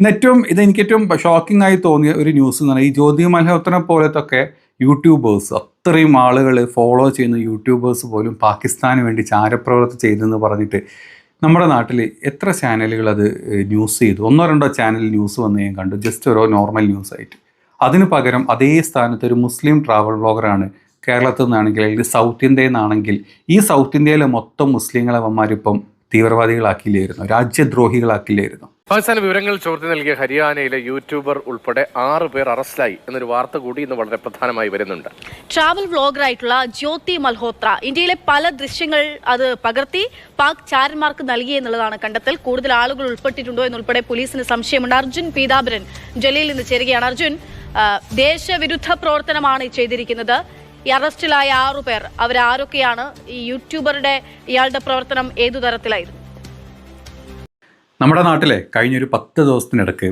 ഇന്ന് ഏറ്റവും ഇത് എനിക്ക് ഏറ്റവും ഷോക്കിംഗ് ആയി തോന്നിയ ഒരു ന്യൂസ് എന്ന് പറഞ്ഞാൽ ഈ ജ്യോതി മൽഹോത്രനെ പോലത്തൊക്കെ യൂട്യൂബേഴ്സ് അത്രയും ആളുകൾ ഫോളോ ചെയ്യുന്ന യൂട്യൂബേഴ്സ് പോലും പാകിസ്ഥാന് വേണ്ടി ചാരപ്രവർത്തി ചെയ്തെന്ന് പറഞ്ഞിട്ട് നമ്മുടെ നാട്ടിൽ എത്ര ചാനലുകൾ അത് ന്യൂസ് ചെയ്തു? ഒന്നോ രണ്ടോ ചാനൽ ന്യൂസ് വന്ന് ഞാൻ കണ്ടു. ജസ്റ്റ് ഓരോ നോർമൽ ന്യൂസ് ആയിട്ട്. അതിന് പകരം അതേ സ്ഥാനത്ത് ഒരു മുസ്ലിം ട്രാവൽ ബ്ലോഗറാണ് കേരളത്തിൽ നിന്നാണെങ്കിൽ അല്ലെങ്കിൽ സൗത്ത് ഇന്ത്യയിൽ നിന്നാണെങ്കിൽ ഈ സൗത്ത് ഇന്ത്യയിലെ മൊത്തം മുസ്ലിങ്ങളെ അവന്മാരിപ്പം തീവ്രവാദികളാക്കില്ലായിരുന്നു രാജ്യദ്രോഹികളാക്കില്ലായിരുന്നു പാകിസ്ഥാൻ വിവരങ്ങൾ ചോർത്തി നൽകിയ ഹരിയാനയിലെ യൂട്യൂബർ ഉൾപ്പെടെ ആറ് പേർ അറസ്റ്റിലായി എന്നൊരു വാർത്ത കൂടി ഇന്ന് വളരെ പ്രധാനമായി വരുന്നുണ്ട്. ട്രാവൽ വ്ളോഗറായിട്ടുള്ള ജ്യോതി മൽഹോത്ര ഇന്ത്യയിലെ പല ദൃശ്യങ്ങൾ അത് പകർത്തി പാക് ചാരന്മാർക്ക് നൽകി എന്നുള്ളതാണ് കണ്ടെത്തൽ. കൂടുതൽ ആളുകൾ ഉൾപ്പെട്ടിട്ടുണ്ടോ എന്നുൾപ്പെടെ പോലീസിന് സംശയമുണ്ട്. അർജുൻ പീതാംബരൻ ജലീൽ നിന്ന് ചേരുകയാണ്. അർജുൻ ദേശവിരുദ്ധ പ്രവർത്തനമാണ് ചെയ്തിരിക്കുന്നത്. ഈ അറസ്റ്റിലായ ആറു പേർ. അവരാരൊക്കെയാണ് ഈ യൂട്യൂബറുടെ ഇയാളുടെ പ്രവർത്തനം ഏതു തരത്തിലായിരുന്നു? നമ്മുടെ നാട്ടിലെ കഴിഞ്ഞൊരു പത്ത് ദിവസത്തിനിടക്ക്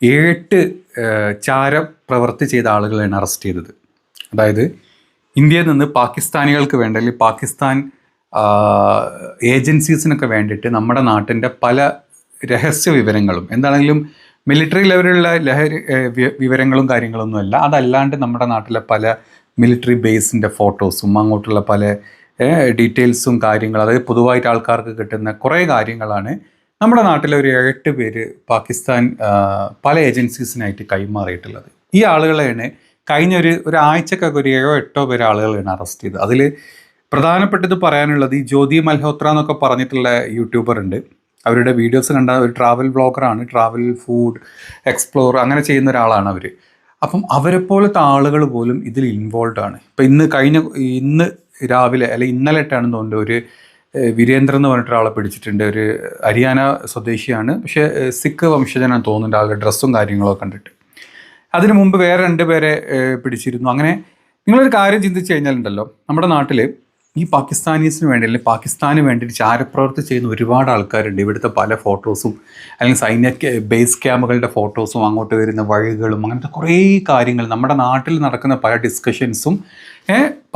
ഏട്ട് ഏഹ്, ചാര പ്രവൃത്തി ചെയ്ത ആളുകളെയാണ് അറസ്റ്റ് ചെയ്തത്. അതായത് ഇന്ത്യയിൽ നിന്ന് പാകിസ്ഥാനികൾക്ക് വേണ്ട അല്ലെങ്കിൽ പാകിസ്ഥാൻ ഏജൻസീസിനൊക്കെ വേണ്ടിയിട്ട് നമ്മുടെ നാട്ടിന്റെ പല രഹസ്യ വിവരങ്ങളും എന്താണെങ്കിലും മിലിറ്ററി ലെവലിലുള്ള ലഹരി വിവരങ്ങളും കാര്യങ്ങളൊന്നുമല്ല അതല്ലാണ്ട് നമ്മുടെ നാട്ടിലെ പല മിലിറ്ററി ബേസിന്റെ ഫോട്ടോസും അങ്ങോട്ടുള്ള പല ഡീറ്റെയിൽസും കാര്യങ്ങളും അതായത് പൊതുവായിട്ട് ആൾക്കാർക്ക് കിട്ടുന്ന കുറേ കാര്യങ്ങളാണ് നമ്മുടെ നാട്ടിലെ ഒരു എട്ട് പേര് പാകിസ്ഥാൻ പല ഏജൻസീസിനായിട്ട് കൈമാറിയിട്ടുള്ളത്. ഈ ആളുകളെയാണ് കഴിഞ്ഞ ഒരു ഒരു ആഴ്ചക്കൊക്കെ ഒരു ഏഴോ എട്ടോ പേര് ആളുകളെയാണ് അറസ്റ്റ് ചെയ്തത്. അതിൽ പ്രധാനപ്പെട്ടത് പറയാനുള്ളത് ഈ ജ്യോതി മൽഹോത്ര എന്നൊക്കെ പറഞ്ഞിട്ടുള്ള യൂട്യൂബർ ഉണ്ട്. അവരുടെ വീഡിയോസ് കണ്ട ഒരു ട്രാവൽ ബ്ലോഗറാണ് ട്രാവൽ ഫുഡ് എക്സ്പ്ലോർ അങ്ങനെ ചെയ്യുന്ന ഒരാളാണ് അവർ അപ്പം അവരെ പോലത്തെ ആളുകൾ പോലും ഇതിൽ ഇൻവോൾവ് ആണ്. ഇപ്പം ഇന്ന് കഴിഞ്ഞ ഇന്ന് രാവിലെ അല്ലെ ഇന്നലെ ഇട്ടാണെന്ന് തോന്നുന്നത് ഒരു വീരേന്ദ്രൻ എന്ന് പറഞ്ഞിട്ട് ഒരാളെ പിടിച്ചിട്ടുണ്ട്. ഒരു ഹരിയാന സ്വദേശിയാണ്. പക്ഷേ സിഖ് വംശജനാണ് തോന്നുന്നുണ്ട്. ആളുടെ ഡ്രസ്സും കാര്യങ്ങളൊക്കെ കണ്ടിട്ട്. അതിനു മുമ്പ് വേറെ രണ്ട് പേരെ പിടിച്ചിരുന്നു. അങ്ങനെ നിങ്ങളൊരു കാര്യം ചിന്തിച്ചു കഴിഞ്ഞാലുണ്ടല്ലോ നമ്മുടെ നാട്ടിൽ ഈ പാകിസ്ഥാനീസിന് വേണ്ടി അല്ലെങ്കിൽ പാകിസ്ഥാന് വേണ്ടിയിട്ട് ചാരപ്രവർത്തി ചെയ്യുന്ന ഒരുപാട് ആൾക്കാരുണ്ട്. ഇവിടുത്തെ പല ഫോട്ടോസും അല്ലെങ്കിൽ സൈന്യ ബേസ് ക്യാമ്പുകളുടെ ഫോട്ടോസും അങ്ങോട്ട് വരുന്ന വഴികളും അങ്ങനത്തെ കുറേ കാര്യങ്ങൾ നമ്മുടെ നാട്ടിൽ നടക്കുന്ന പല ഡിസ്കഷൻസും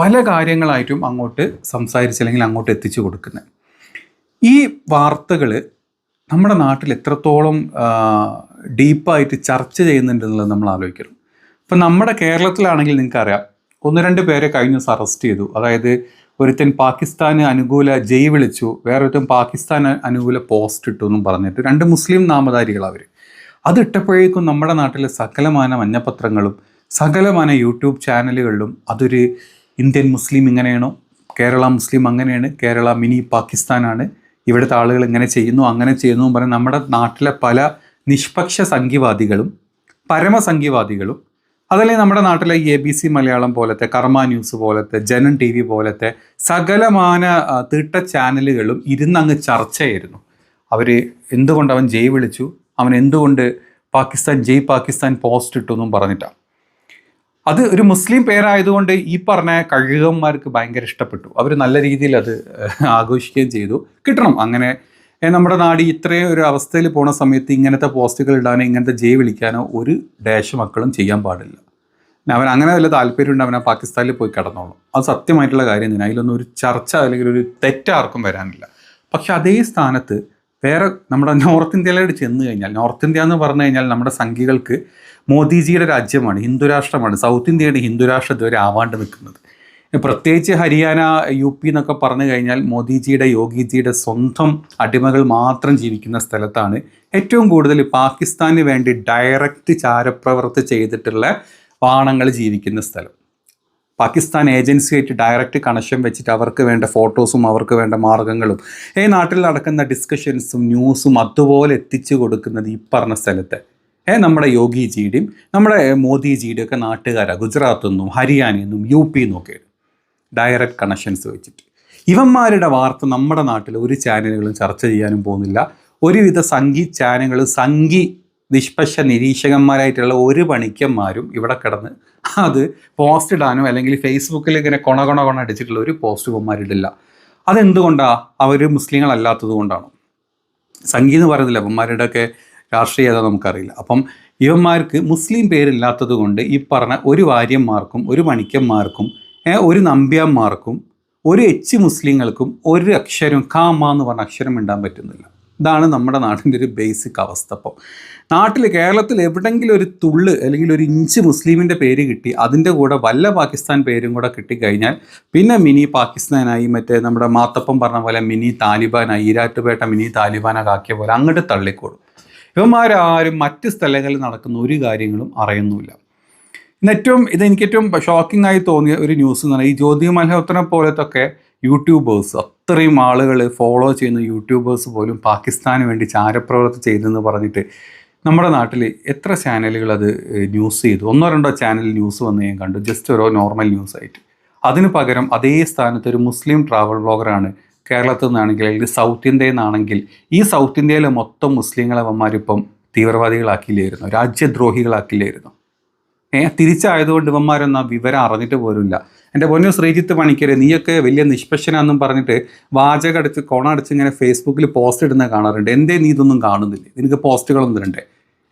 പല കാര്യങ്ങളായിട്ടും അങ്ങോട്ട് സംസാരിച്ച് അല്ലെങ്കിൽ അങ്ങോട്ട് എത്തിച്ചു കൊടുക്കുന്നത്. ഈ വാർത്തകൾ നമ്മുടെ നാട്ടിൽ എത്രത്തോളം ഡീപ്പായിട്ട് ചർച്ച ചെയ്യുന്നുണ്ടെന്നുള്ളത് നമ്മൾ ആലോചിക്കണം. ഇപ്പം നമ്മുടെ കേരളത്തിലാണെങ്കിൽ നിങ്ങൾക്കറിയാം ഒന്ന് രണ്ട് പേരെ കഴിഞ്ഞ ദിവസം അറസ്റ്റ് ചെയ്തു. അതായത് ഒരുത്തൻ പാകിസ്ഥാന് അനുകൂല ജയ് വിളിച്ചു വേറൊരുത്തൻ പാകിസ്ഥാൻ അനുകൂല പോസ്റ്റ് ഇട്ടു എന്നും പറഞ്ഞിട്ട് രണ്ട് മുസ്ലിം നാമധാരികൾ അവർ അത് നമ്മുടെ നാട്ടിലെ സകലമാന മഞ്ഞപത്രങ്ങളും സകലമാന യൂട്യൂബ് ചാനലുകളിലും അതൊരു ഇന്ത്യൻ മുസ്ലിം ഇങ്ങനെയാണോ കേരള മുസ്ലിം അങ്ങനെയാണ് കേരള മിനി പാകിസ്ഥാനാണ് ഇവിടുത്തെ ആളുകൾ ഇങ്ങനെ ചെയ്യുന്നു അങ്ങനെ ചെയ്യുന്നു പറഞ്ഞ് നമ്മുടെ നാട്ടിലെ പല നിഷ്പക്ഷ സംഖ്യവാദികളും പരമസംഖ്യവാദികളും അതല്ലെങ്കിൽ നമ്മുടെ നാട്ടിലെ എ ബി സി മലയാളം പോലത്തെ കർമ്മ ന്യൂസ് പോലത്തെ ജനൻ ടി വി പോലത്തെ സകലമാന തീട്ട ചാനലുകളും ഇരുന്നങ്ങ് ചർച്ചയായിരുന്നു. അവർ എന്തുകൊണ്ട് അവൻ ജയ് വിളിച്ചു? അവൻ എന്തുകൊണ്ട് പാകിസ്ഥാൻ ജയ് പാകിസ്ഥാൻ പോസ്റ്റ് ഇട്ടു എന്നും പറഞ്ഞിട്ടാണ് അത് ഒരു മുസ്ലിം പേരായതുകൊണ്ട് ഈ പറഞ്ഞ കഴുകന്മാർക്ക് ഭയങ്കര ഇഷ്ടപ്പെട്ടു. അവർ നല്ല രീതിയിൽ അത് ആഘോഷിക്കുകയും ചെയ്തു. കിട്ടണം. അങ്ങനെ നമ്മുടെ നാട് ഇത്രയും ഒരു അവസ്ഥയിൽ പോണ സമയത്ത് ഇങ്ങനത്തെ പോസ്റ്റുകൾ ഇടാനോ ഇങ്ങനത്തെ ജയ് വിളിക്കാനോ ഒരു ഡാഷ് മക്കളും ചെയ്യാൻ പാടില്ല. അവൻ അങ്ങനെ വല്ല താല്പര്യമുണ്ട് അവൻ ആ പാകിസ്ഥാനിൽ പോയി കിടന്നോളും. അത് സത്യമായിട്ടുള്ള കാര്യം തന്നെ. അതിലൊന്നും ഒരു ചർച്ച അല്ലെങ്കിൽ ഒരു തെറ്റാർക്കും വരാനില്ല. പക്ഷെ അതേ സ്ഥാനത്ത് വേറെ നമ്മുടെ നോർത്ത് ഇന്ത്യയിലോട്ട് ചെന്ന് കഴിഞ്ഞാൽ നോർത്ത് ഇന്ത്യ എന്ന് പറഞ്ഞു കഴിഞ്ഞാൽ നമ്മുടെ സംഘികൾക്ക് മോദിജിയുടെ രാജ്യമാണ് ഹിന്ദുരാഷ്ട്രമാണ് സൗത്ത് ഇന്ത്യയുടെ ഹിന്ദുരാഷ്ട്രം ഇതുവരെ ആവാണ്ട് നിൽക്കുന്നത്. പ്രത്യേകിച്ച് ഹരിയാന യു പി എന്നൊക്കെ പറഞ്ഞു കഴിഞ്ഞാൽ മോദിജിയുടെ യോഗിജിയുടെ സ്വന്തം അടിമകൾ മാത്രം ജീവിക്കുന്ന സ്ഥലത്താണ് ഏറ്റവും കൂടുതൽ പാകിസ്ഥാന് വേണ്ടി ഡയറക്റ്റ് ചാരപ്രവർത്തി ചെയ്തിട്ടുള്ള വാണങ്ങൾ ജീവിക്കുന്ന സ്ഥലം. പാകിസ്ഥാൻ ഏജൻസിയായിട്ട് ഡയറക്റ്റ് കണക്ഷൻ വെച്ചിട്ട് അവർക്ക് വേണ്ട ഫോട്ടോസും അവർക്ക് വേണ്ട മാർഗങ്ങളും ഈ നാട്ടിൽ നടക്കുന്ന ഡിസ്കഷൻസും ന്യൂസും അതുപോലെ എത്തിച്ചു കൊടുക്കുന്നത് ഈ പറഞ്ഞ സ്ഥലത്തെ. ഏ നമ്മുടെ യോഗിജിയുടെയും നമ്മുടെ മോദിജിയുടെയും ഒക്കെ നാട്ടുകാരാണ് ഗുജറാത്തിൽ നിന്നും ഹരിയാനയിൽ നിന്നും യു പി നിന്നൊക്കെ ഡയറക്റ്റ് കണക്ഷൻസ് വെച്ചിട്ട്. ഇവന്മാരുടെ വാർത്ത നമ്മുടെ നാട്ടിൽ ഒരു ചാനലുകളും ചർച്ച ചെയ്യാനും പോകുന്നില്ല. ഒരുവിധ സംഘി ചാനലുകൾ സംഘി നിഷ്പക്ഷ നിരീക്ഷകന്മാരായിട്ടുള്ള ഒരു പണിക്കന്മാരും ഇവിടെ കിടന്ന് അത് പോസ്റ്റ് ഇടാനോ അല്ലെങ്കിൽ ഫേസ്ബുക്കിൽ ഇങ്ങനെ കൊണ കൊണ കൊണ അടിച്ചിട്ടുള്ള ഒരു പോസ്റ്റ് ഇവന്മാരിടില്ല. അതെന്തുകൊണ്ടാണ് അവർ മുസ്ലിങ്ങളല്ലാത്തത് കൊണ്ടാണോ? സംഗീതം എന്ന് പറയുന്നില്ല അവന്മാരുടെ ഒക്കെ രാഷ്ട്രീയത നമുക്കറിയില്ല. അപ്പം ഇവന്മാർക്ക് മുസ്ലിം പേരില്ലാത്തത് കൊണ്ട് ഈ പറഞ്ഞ ഒരു വാര്യന്മാർക്കും ഒരു മണിക്കന്മാർക്കും ഒരു നമ്പ്യാന്മാർക്കും ഒരു എച്ച് മുസ്ലിങ്ങൾക്കും ഒരു അക്ഷരം കാമ എന്ന് പറഞ്ഞ അക്ഷരം ഇണ്ടാൻ പറ്റുന്നില്ല. ഇതാണ് നമ്മുടെ നാടിന്റെ ഒരു ബേസിക് അവസ്ഥ അപ്പം നാട്ടിൽ കേരളത്തിൽ എവിടെങ്കിലും ഒരു തുള്ള് അല്ലെങ്കിൽ ഒരു ഇഞ്ച് മുസ്ലിമിന്റെ പേര് കിട്ടി അതിന്റെ കൂടെ വല്ല പാകിസ്ഥാൻ പേരും കൂടെ കിട്ടിക്കഴിഞ്ഞാൽ പിന്നെ മിനി പാകിസ്ഥാനായി മറ്റേ നമ്മുടെ മാത്തപ്പം പറഞ്ഞ പോലെ മിനി താലിബാനായി ഈരാറ്റുപേട്ട മിനി താലിബാനൊക്കെ ആക്കിയ പോലെ അങ്ങോട്ട് തള്ളിക്കോളും. ഇവന്മാരാരും മറ്റ് സ്ഥലങ്ങളിൽ നടക്കുന്ന ഒരു കാര്യങ്ങളും അറിയുന്നുമില്ല. ഏറ്റവും ഇത് എനിക്ക് ഏറ്റവും ഷോക്കിംഗ് ആയി തോന്നിയ ഒരു ന്യൂസ് എന്ന് പറഞ്ഞാൽ ഈ ജ്യോതി മൽഹോത്രനെ പോലത്തൊക്കെ യൂട്യൂബേഴ്സ് അത്രയും ആളുകൾ ഫോളോ ചെയ്യുന്ന യൂട്യൂബേഴ്സ് പോലും പാകിസ്ഥാന് വേണ്ടി ചാരപ്രവർത്തി ചെയ്തെന്ന് പറഞ്ഞിട്ട് നമ്മുടെ നാട്ടിൽ എത്ര ചാനലുകൾ അത് ന്യൂസ് ചെയ്തു? ഒന്നോ രണ്ടോ ചാനൽ ന്യൂസ് വന്ന് ഞാൻ കണ്ടു. ജസ്റ്റ് ഓരോ നോർമൽ ന്യൂസ് ആയിട്ട്. അതിന് പകരം അതേ സ്ഥാനത്ത് ഒരു മുസ്ലിം ട്രാവൽ ബ്ലോഗറാണ് കേരളത്തിൽ നിന്നാണെങ്കിൽ അല്ലെങ്കിൽ സൗത്ത് ഇന്ത്യയിൽ നിന്നാണെങ്കിൽ ഈ സൗത്ത് ഇന്ത്യയിലെ മൊത്തം മുസ്ലിങ്ങളെ അവന്മാരിപ്പം തീവ്രവാദികളാക്കിയില്ലായിരുന്നു. രാജ്യദ്രോഹികളാക്കിയില്ലായിരുന്നു. ഏ തിരിച്ചായതുകൊണ്ട് ഇവന്മാരൊന്നും ആ വിവരം അറിഞ്ഞിട്ട് പോലുമില്ല. എന്റെ പൊന്നു ശ്രീജിത്ത് പണിക്കരെ നീയൊക്കെ വലിയ നിഷ്പക്ഷനാന്നും പറഞ്ഞിട്ട് വാചകം അടിച്ച് കോണടിച്ച് ഇങ്ങനെ ഫേസ്ബുക്കിൽ പോസ്റ്റ് ഇടുന്ന കാണാറുണ്ട്. എന്തേ നീ ഇതൊന്നും കാണുന്നില്ല? നിനക്ക് പോസ്റ്റുകളൊന്നും ഇടണ്ടേ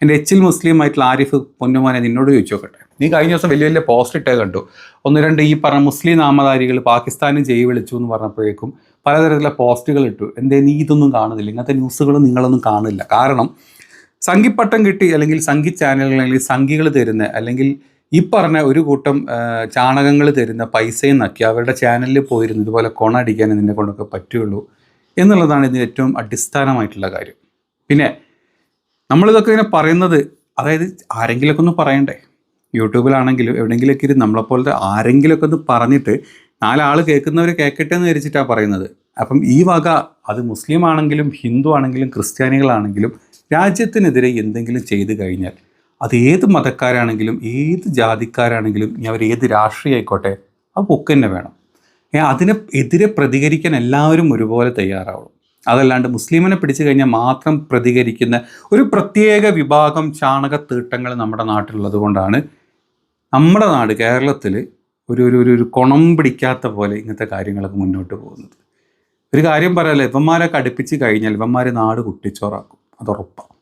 എന്റെ എച്ചിൽ മുസ്ലിം ആയിട്ടുള്ള ആരിഫ് പൊന്നുമോനെ നിന്നോട് ചോദിച്ചു നോക്കട്ടെ. നീ കഴിഞ്ഞ ദിവസം വലിയ വലിയ പോസ്റ്റ് ഇട്ടേ കണ്ടു. ഒന്ന് രണ്ട് ഈ പറഞ്ഞ മുസ്ലിം നാമധാരികൾ പാകിസ്ഥാനും ജയ് വിളിച്ചു എന്ന് പറഞ്ഞപ്പോഴേക്കും പലതരത്തിലുള്ള പോസ്റ്റുകൾ ഇട്ടു. എന്തേ നീ ഇതൊന്നും കാണുന്നില്ല? ഇങ്ങനത്തെ ന്യൂസുകൾ നിങ്ങളൊന്നും കാണില്ല കാരണം സംഘിപ്പട്ടം കിട്ടി അല്ലെങ്കിൽ സംഘി ചാനലുകൾ അല്ലെങ്കിൽ സംഘികൾ തരുന്ന അല്ലെങ്കിൽ ഈ പറഞ്ഞ ഒരു കൂട്ടം ചാണകങ്ങൾ തരുന്ന പൈസയും നക്കി അവരുടെ ചാനലിൽ പോയിരുന്നു. ഇതുപോലെ കൊണടിക്കാൻ നിന്നെ കൊണ്ടൊക്കെ പറ്റുള്ളൂ എന്നുള്ളതാണ് ഇതിന് ഏറ്റവും അടിസ്ഥാനമായിട്ടുള്ള കാര്യം. പിന്നെ നമ്മളിതൊക്കെ ഇങ്ങനെ പറയുന്നത് അതായത് ആരെങ്കിലുമൊക്കെ ഒന്ന് പറയണ്ടേ? യൂട്യൂബിലാണെങ്കിലും എവിടെയെങ്കിലുമൊക്കെ ഇരുന്ന് നമ്മളെപ്പോലത്തെ ആരെങ്കിലുമൊക്കെ ഒന്ന് പറഞ്ഞിട്ട് നാലാൾ കേൾക്കുന്നവർ കേൾക്കട്ടെ എന്ന് വിചാരിച്ചിട്ടാണ് പറയുന്നത്. അപ്പം ഈ വക അത് മുസ്ലിം ആണെങ്കിലും ഹിന്ദു ആണെങ്കിലും ക്രിസ്ത്യാനികളാണെങ്കിലും രാജ്യത്തിനെതിരെ എന്തെങ്കിലും ചെയ്തു കഴിഞ്ഞാൽ അത് ഏത് മതക്കാരാണെങ്കിലും ഏത് ജാതിക്കാരാണെങ്കിലും ഇനി അവർ ഏത് രാഷ്ട്രീയം ആയിക്കോട്ടെ അത് ബുക്ക് തന്നെ വേണം. അതിനെ എതിരെ പ്രതികരിക്കാൻ എല്ലാവരും ഒരുപോലെ തയ്യാറാവണം. അതല്ലാണ്ട് മുസ്ലിമിനെ പിടിച്ചു കഴിഞ്ഞാൽ മാത്രം പ്രതികരിക്കുന്ന ഒരു പ്രത്യേക വിഭാഗം ചാണക തീട്ടങ്ങൾ നമ്മുടെ നാട്ടിലുള്ളത് കൊണ്ടാണ് നമ്മുടെ നാട് കേരളത്തിൽ ഒരു ഒരു ഒരു- കുണം പിടിക്കാത്ത പോലെ ഇങ്ങനത്തെ കാര്യങ്ങളൊക്കെ മുന്നോട്ട് പോകുന്നത്. ഒരു കാര്യം പറയാലോ ഇവന്മാരെ അടുപ്പിച്ച് കഴിഞ്ഞാൽ ഇവന്മാർ നാട് കുട്ടിച്ചോറാക്കും അത് ഉറപ്പാണ്